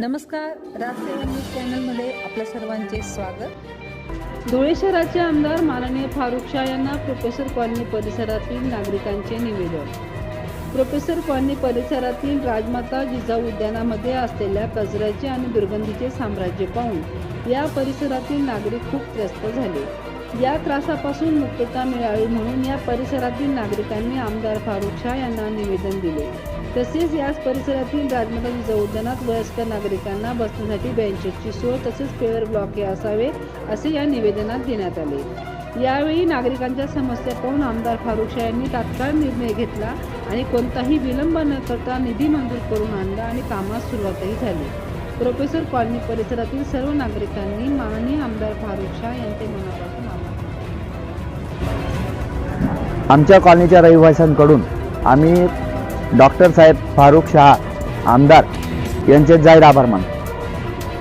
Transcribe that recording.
नमस्कार राजसेवा न्यूज चॅनलमध्ये आपल्या सर्वांचे स्वागत. धुळे शहराचे आमदार माननीय फारुख शाह यांना प्रोफेसर कॉलनी परिसरातील नागरिकांचे निवेदन. प्रोफेसर कॉलनी परिसरातील राजमाता जिजाऊ उद्यानामध्ये असलेल्या कचऱ्याचे आणि दुर्गंधीचे साम्राज्य पाहून या परिसरातील नागरिक खूप त्रस्त झाले. या त्रासापासून मुक्तता मिळावी म्हणून या परिसरातील नागरिकांनी आमदार फारुख शाह यांना निवेदन दिले. तसेच याच परिसरातील राजमाता जिजाऊ उद्यानात वयस्कर नागरिकांना बसण्यासाठी बेंचेसची सोय तसेच पेवर ब्लॉक हे असावे असे या निवेदनात देण्यात आले. यावेळी नागरिकांच्या समस्या पाहून आमदार फारुख शाह यांनी तात्काळ निर्णय घेतला आणि कोणताही विलंब न करता निधी मंजूर करून आणला आणि कामास सुरुवातही झाली. प्रोफेसर कॉलनी परिसरातील सर्व नागरिकांनी माननीय आमदार फारुख शाह यांचे मनापासून आभार आमच्या कॉलनीच्या रहिवाशांकडून आम्ही डॉक्टर साहेब फारुख शहा आमदार यांचे जाहीर आभार मानतो.